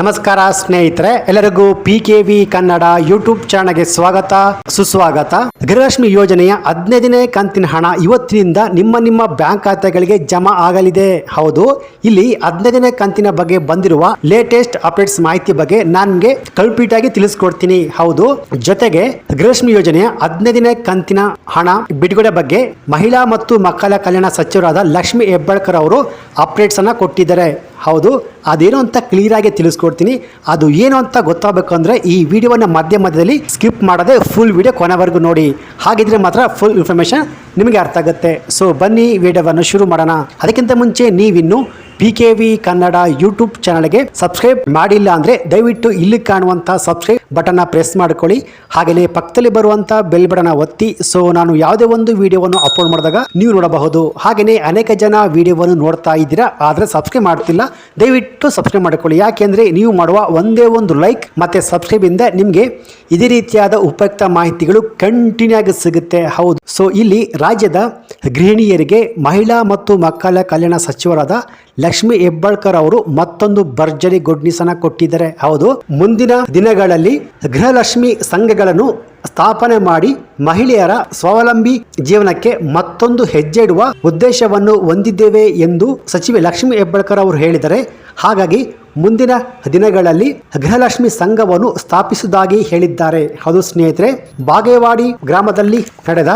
ನಮಸ್ಕಾರ ಸ್ನೇಹಿತರೆ, ಎಲ್ಲರಿಗೂ P K V Kannada YouTube ಚಾನಲ್ಗೆ ಸ್ವಾಗತ, ಸುಸ್ವಾಗತ. ಗೃಹಲಕ್ಷ್ಮಿ ಯೋಜನೆಯ ಹದಿನೈದನೇ ಕಂತಿನ ಹಣ ಇವತ್ತಿನಿಂದ ನಿಮ್ಮ ನಿಮ್ಮ ಬ್ಯಾಂಕ್ ಖಾತೆಗಳಿಗೆ ಜಮಾ ಆಗಲಿದೆ. ಹೌದು, ಇಲ್ಲಿ ಹದಿನೈದನೇ ಕಂತಿನ ಬಗ್ಗೆ ಬಂದಿರುವ ಲೇಟೆಸ್ಟ್ ಅಪ್ಡೇಟ್ಸ್ ಮಾಹಿತಿ ಬಗ್ಗೆ ನನಗೆ ನಿಮಗೆ ಆಗಿ ತಿಳಿಸ್ಕೊಡ್ತೀನಿ. ಹೌದು, ಜೊತೆಗೆ ಗೃಹಲಕ್ಷ್ಮಿ ಯೋಜನೆಯ ಹದಿನೈದನೇ ಕಂತಿನ ಹಣ ಬಿಡುಗಡೆ ಬಗ್ಗೆ ಮಹಿಳಾ ಮತ್ತು ಮಕ್ಕಳ ಕಲ್ಯಾಣ ಸಚಿವರಾದ ಲಕ್ಷ್ಮಿ ಹೆಬ್ಬಾಳ್ಕರ್ ಅವರು ಅಪ್ಡೇಟ್ಸ್ ಅನ್ನ ಕೊಟ್ಟಿದ್ದಾರೆ. ಹೌದು, ಅದೇನು ಅಂತ ಕ್ಲಿಯರ್ ಆಗಿ ತಿಳಿಸ್ಕೊಡ್ತೀನಿ. ಅದು ಏನು ಅಂತ ಗೊತ್ತಾಗಬೇಕು ಅಂದರೆ ಈ ವಿಡಿಯೋವನ್ನು ಮಧ್ಯ ಮಧ್ಯದಲ್ಲಿ ಸ್ಕಿಪ್ ಮಾಡದೆ ಫುಲ್ ವಿಡಿಯೋ ಕೊನೆವರೆಗೂ ನೋಡಿ. ಹಾಗಿದ್ರೆ ಮಾತ್ರ ಫುಲ್ ಇನ್ಫಾರ್ಮೇಷನ್ ನಿಮಗೆ ಅರ್ಥ ಆಗುತ್ತೆ. ಸೊ ಬನ್ನಿ, ವಿಡಿಯೋವನ್ನು ಶುರು ಮಾಡೋಣ. ಅದಕ್ಕಿಂತ ಮುಂಚೆ ನೀವಿನ್ನು P K V Kannada YouTube ಚಾನಲ್ಗೆ ಸಬ್ಸ್ಕ್ರೈಬ್ ಮಾಡಿಲ್ಲ ಅಂದರೆ ದಯವಿಟ್ಟು ಇಲ್ಲಿ ಕಾಣುವಂಥ ಸಬ್ಸ್ಕ್ರೈಬ್ ಬಟನ್ನ ಪ್ರೆಸ್ ಮಾಡ್ಕೊಳ್ಳಿ. ಹಾಗೆಯೇ ಪಕ್ಕದಲ್ಲಿ ಬರುವಂಥ ಬೆಲ್ ಬಟನ್ನ ಒತ್ತಿ. ಸೊ ನಾನು ಯಾವುದೇ ಒಂದು ವಿಡಿಯೋವನ್ನು ಅಪ್ಲೋಡ್ ಮಾಡಿದಾಗ ನೀವು ನೋಡಬಹುದು. ಹಾಗೆಯೇ ಅನೇಕ ಜನ ವೀಡಿಯೋವನ್ನು ನೋಡ್ತಾ ಇದ್ದೀರಾ, ಆದರೆ ಸಬ್ಸ್ಕ್ರೈಬ್ ಮಾಡ್ತಿಲ್ಲ ದಯವಿಟ್ಟು ಸಬ್ಸ್ಕ್ರೈಬ್ ಮಾಡ್ಕೊಳ್ಳಿ. ಯಾಕೆಂದರೆ ನೀವು ಮಾಡುವ ಒಂದೇ ಒಂದು ಲೈಕ್ ಮತ್ತು ಸಬ್ಸ್ಕ್ರೈಬಿಂದ ನಿಮಗೆ ಇದೇ ರೀತಿಯಾದ ಉಪಯುಕ್ತ ಮಾಹಿತಿಗಳು ಕಂಟಿನ್ಯೂ ಆಗಿ ಸಿಗುತ್ತೆ. ಹೌದು. ಸೊ ಇಲ್ಲಿ ರಾಜ್ಯದ ಗೃಹಿಣಿಯರಿಗೆ ಮಹಿಳಾ ಮತ್ತು ಮಕ್ಕಳ ಕಲ್ಯಾಣ ಸಚಿವರಾದ ಲಕ್ಷ್ಮಿ ಹೆಬ್ಬಾಳ್ಕರ್ ಅವರು ಮತ್ತೊಂದು ಭರ್ಜರಿ ಗುಡ್ನಿಸನ ಕೊಟ್ಟಿದ್ದಾರೆ. ಹೌದು ಮುಂದಿನ ದಿನಗಳಲ್ಲಿ ಗೃಹಲಕ್ಷ್ಮಿ ಸಂಘಗಳನ್ನು ಸ್ಥಾಪನೆ ಮಾಡಿ ಮಹಿಳೆಯರ ಸ್ವಾವಲಂಬಿ ಜೀವನಕ್ಕೆ ಮತ್ತೊಂದು ಹೆಜ್ಜೆ ಇಡುವ ಉದ್ದೇಶವನ್ನು ಹೊಂದಿದ್ದೇವೆ ಎಂದು ಸಚಿವೆ ಲಕ್ಷ್ಮಿ ಹೆಬ್ಬಾಳ್ಕರ್ ಅವರು ಹೇಳಿದರೆ, ಹಾಗಾಗಿ ಮುಂದಿನ ದಿನಗಳಲ್ಲಿ ಗೃಹಲಕ್ಷ್ಮಿ ಸಂಘವನ್ನು ಸ್ಥಾಪಿಸುವುದಾಗಿ ಹೇಳಿದ್ದಾರೆ. ಅದು ಸ್ನೇಹಿತರೆ, ಬಾಗೇವಾಡಿ ಗ್ರಾಮದಲ್ಲಿ ನಡೆದ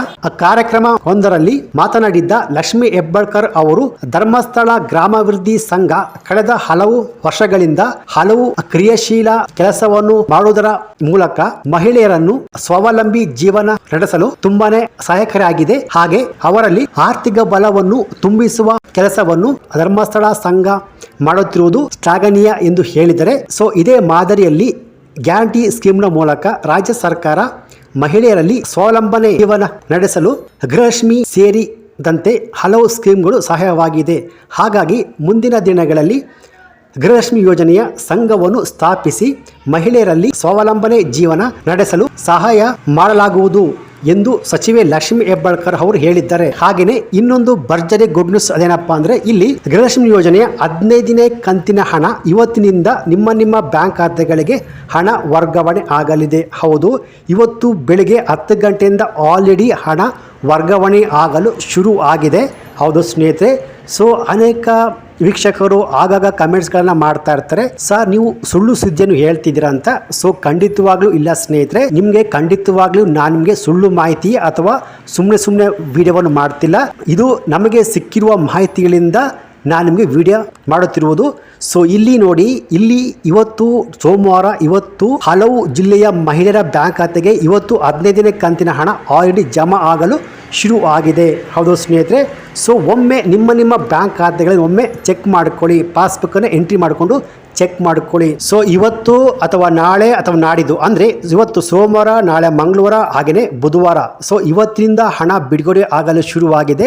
ಕಾರ್ಯಕ್ರಮ ಒಂದರಲ್ಲಿ ಮಾತನಾಡಿದ್ದ ಲಕ್ಷ್ಮಿ ಹೆಬ್ಬಾಳ್ಕರ್ ಅವರು, ಧರ್ಮಸ್ಥಳ ಗ್ರಾಮಾಭಿವೃದ್ಧಿ ಸಂಘ ಕಳೆದ ಹಲವು ವರ್ಷಗಳಿಂದ ಹಲವು ಕ್ರಿಯಾಶೀಲ ಕೆಲಸವನ್ನು ಮಾಡುವುದರ ಮೂಲಕ ಮಹಿಳೆಯರನ್ನು ಸ್ವಾವಲಂಬಿ ಜೀವನ ನಡೆಸಲು ತುಂಬಾನೇ ಸಹಾಯಕರಾಗಿದೆ. ಹಾಗೆ ಅವರಲ್ಲಿ ಆರ್ಥಿಕ ಬಲವನ್ನು ತುಂಬಿಸುವ ಕೆಲಸವನ್ನು ಧರ್ಮಸ್ಥಳ ಸಂಘ ಮಾಡುತ್ತಿರುವುದು ಶ್ಲಾಘನೀಯ ಎಂದು ಹೇಳಿದರೆ, ಸೊ ಇದೇ ಮಾದರಿಯಲ್ಲಿ ಗ್ಯಾರಂಟಿ ಸ್ಕೀಮ್ನ ಮೂಲಕ ರಾಜ್ಯ ಸರ್ಕಾರ ಮಹಿಳೆಯರಲ್ಲಿ ಸ್ವಾವಲಂಬನೆ ಜೀವನ ನಡೆಸಲು ಗೃಹಲಕ್ಷ್ಮಿ ಸೇರಿದಂತೆ ಹಲವು ಸ್ಕೀಮ್ಗಳು ಸಹಾಯವಾಗಿದೆ. ಹಾಗಾಗಿ ಮುಂದಿನ ದಿನಗಳಲ್ಲಿ ಗೃಹಲಕ್ಷ್ಮಿ ಯೋಜನೆಯ ಸಂಘವನ್ನು ಸ್ಥಾಪಿಸಿ ಮಹಿಳೆಯರಲ್ಲಿ ಸ್ವಾವಲಂಬನೆ ಜೀವನ ನಡೆಸಲು ಸಹಾಯ ಮಾಡಲಾಗುವುದು ಎಂದು ಸಚಿವೆ ಲಕ್ಷ್ಮಿ ಹೆಬ್ಬಾಳ್ಕರ್ ಅವರು ಹೇಳಿದ್ದಾರೆ. ಹಾಗೆಯೇ ಇನ್ನೊಂದು ಭರ್ಜರಿ ಗುಡ್ ನ್ಯೂಸ್ ಅದೇನಪ್ಪ ಅಂದ್ರೆ ಇಲ್ಲಿ ಗೃಹಲಕ್ಷ್ಮಿ ಯೋಜನೆಯ ಹದಿನೈದನೇ ಕಂತಿನ ಹಣ ಇವತ್ತಿನಿಂದ ನಿಮ್ಮ ನಿಮ್ಮ ಬ್ಯಾಂಕ್ ಖಾತೆಗಳಿಗೆ ಹಣ ವರ್ಗಾವಣೆ ಆಗಲಿದೆ. ಹೌದು, ಇವತ್ತು ಬೆಳಿಗ್ಗೆ ಹತ್ತು ಗಂಟೆಯಿಂದ ಆಲ್ರೆಡಿ ಹಣ ವರ್ಗಾವಣೆ ಆಗಲು ಶುರು ಆಗಿದೆ ಹೌದು ಸ್ನೇಹಿತರೆ ಸೊ ಅನೇಕ ವೀಕ್ಷಕರು ಆಗಾಗ ಕಮೆಂಟ್ಸ್ಗಳನ್ನ ಮಾಡ್ತಾ ಇರ್ತಾರೆ. ಸರ್ ನೀವು ಸುಳ್ಳು ಸುದ್ದಿಯನ್ನು ಹೇಳ್ತಿದ್ದೀರಾ ಅಂತ ಸೊ ಖಂಡಿತವಾಗ್ಲೂ ಇಲ್ಲ ಸ್ನೇಹಿತರೆ. ನಿಮಗೆ ಖಂಡಿತವಾಗ್ಲೂ ನಾನು ನಿಮಗೆ ಸುಳ್ಳು ಮಾಹಿತಿ ಅಥವಾ ಸುಮ್ಮನೆ ಸುಮ್ಮನೆ ವಿಡಿಯೋವನ್ನು ಮಾಡ್ತಿಲ್ಲ. ಇದು ನಮಗೆ ಸಿಕ್ಕಿರುವ ಮಾಹಿತಿಗಳಿಂದ ನಾನು ನಿಮಗೆ ವಿಡಿಯೋ ಮಾಡುತ್ತಿರುವುದು. ಸೊ ಇಲ್ಲಿ ನೋಡಿ, ಇಲ್ಲಿ ಇವತ್ತು ಸೋಮವಾರ, ಇವತ್ತು ಹಲವು ಜಿಲ್ಲೆಯ ಮಹಿಳೆಯರ ಬ್ಯಾಂಕ್ ಖಾತೆಗೆ ಇವತ್ತು ಹದಿನೈದನೇ ಕಂತಿನ ಹಣ ಆಲ್ರೆಡಿ ಜಮಾ ಆಗಲು ಶುರು ಆಗಿದೆ ಹೌದು ಸ್ನೇಹಿತರೆ ಸೊ ಒಮ್ಮೆ ನಿಮ್ಮ ನಿಮ್ಮ ಬ್ಯಾಂಕ್ ಖಾತೆಗಳಲ್ಲಿ ಒಮ್ಮೆ ಚೆಕ್ ಮಾಡ್ಕೊಳ್ಳಿ. ಪಾಸ್ಬುಕ್ಕನ್ನು ಎಂಟ್ರಿ ಮಾಡಿಕೊಂಡು ಚೆಕ್ ಮಾಡ್ಕೊಳ್ಳಿ. ಸೊ ಇವತ್ತು ಅಥವಾ ನಾಳೆ ಅಥವಾ ನಾಡಿದ್ದು, ಅಂದರೆ ಇವತ್ತು ಸೋಮವಾರ, ನಾಳೆ ಮಂಗಳವಾರ ಹಾಗೆಯೇ ಬುಧವಾರ. ಸೊ ಇವತ್ತಿನಿಂದ ಹಣ ಬಿಡುಗಡೆ ಆಗಲು ಶುರುವಾಗಿದೆ.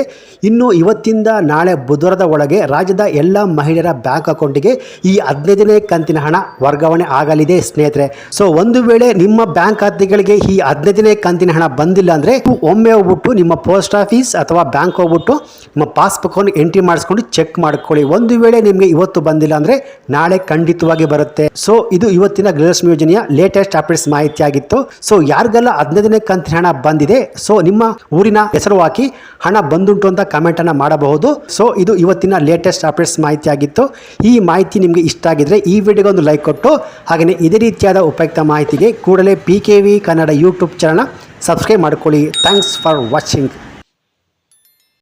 ಇನ್ನು ಇವತ್ತಿಂದ ನಾಳೆ ಬುಧವಾರದ ಒಳಗೆ ರಾಜ್ಯದ ಎಲ್ಲ ಮಹಿಳೆಯರ ಬ್ಯಾಂಕ್ ಅಕೌಂಟಿಗೆ ಈ ಹದಿನೈದನೇ ಕಂತಿನ ಹಣ ವರ್ಗಾವಣೆ ಆಗಲಿದೆ ಸ್ನೇಹಿತರೆ. ಸೊ ಒಂದು ವೇಳೆ ನಿಮ್ಮ ಬ್ಯಾಂಕ್ ಖಾತೆಗಳಿಗೆ ಈ ಹದಿನೈದನೇ ಕಂತಿನ ಹಣ ಬಂದಿಲ್ಲ ಅಂದರೆ ಒಮ್ಮೆ ಹೋಗ್ಬಿಟ್ಟು ನಿಮ್ಮ ಪೋಸ್ಟ್ ಆಫೀಸ್ ಅಥವಾ ಬ್ಯಾಂಕ್ ಹೋಗ್ಬಿಟ್ಟು ನಿಮ್ಮ ಪಾಸ್ಬುಕ್ಕನ್ನು ಎಂಟ್ರಿ ಮಾಡಿಸ್ಕೊಂಡು ಚೆಕ್ ಮಾಡ್ಕೊಳ್ಳಿ. ಒಂದು ವೇಳೆ ನಿಮಗೆ ಇವತ್ತು ಬಂದಿಲ್ಲ ಅಂದರೆ ನಾಳೆ ಖಂಡಿತವಾಗಿ ಬರುತ್ತೆ. ಸೊ ಇದು ಇವತ್ತಿನ ಗೃಹಲಕ್ಷ್ಮಿ ಯೋಜನೆಯ ಲೇಟೆಸ್ಟ್ ಅಪ್ಡೇಟ್ಸ್ ಮಾಹಿತಿ ಆಗಿತ್ತು ಸೊ ಯಾರಿಗೆಲ್ಲ ಹದಿನೈದನೇ ಕಂತಿನ ಹಣ ಬಂದಿದೆ ಸೊ ನಿಮ್ಮ ಊರಿನ ಹೆಸರು ಹಾಕಿ ಹಣ ಬಂದುಂಟು ಅಂತ ಕಮೆಂಟ್ ಅನ್ನ ಮಾಡಬಹುದು. ಸೊ ಇದು ಇವತ್ತಿನ ಲೇಟೆಸ್ಟ್ ಅಪ್ಡೇಟ್ಸ್ ಮಾಹಿತಿ ಆಗಿತ್ತು ಈ ಮಾಹಿತಿ ನಿಮಗೆ ಇಷ್ಟ ಆಗಿದ್ರೆ ಈ ವಿಡಿಯೋಗೆ ಒಂದು ಲೈಕ್ ಕೊಟ್ಟು ಹಾಗೆಯೇ ಇದೇ ರೀತಿಯಾದ ಉಪಯುಕ್ತ ಮಾಹಿತಿಗೆ ಕೂಡಲೇ P K V Kannada YouTube channel subscribe ಮಾಡ್ಕೊಳ್ಳಿ. Thanks for watching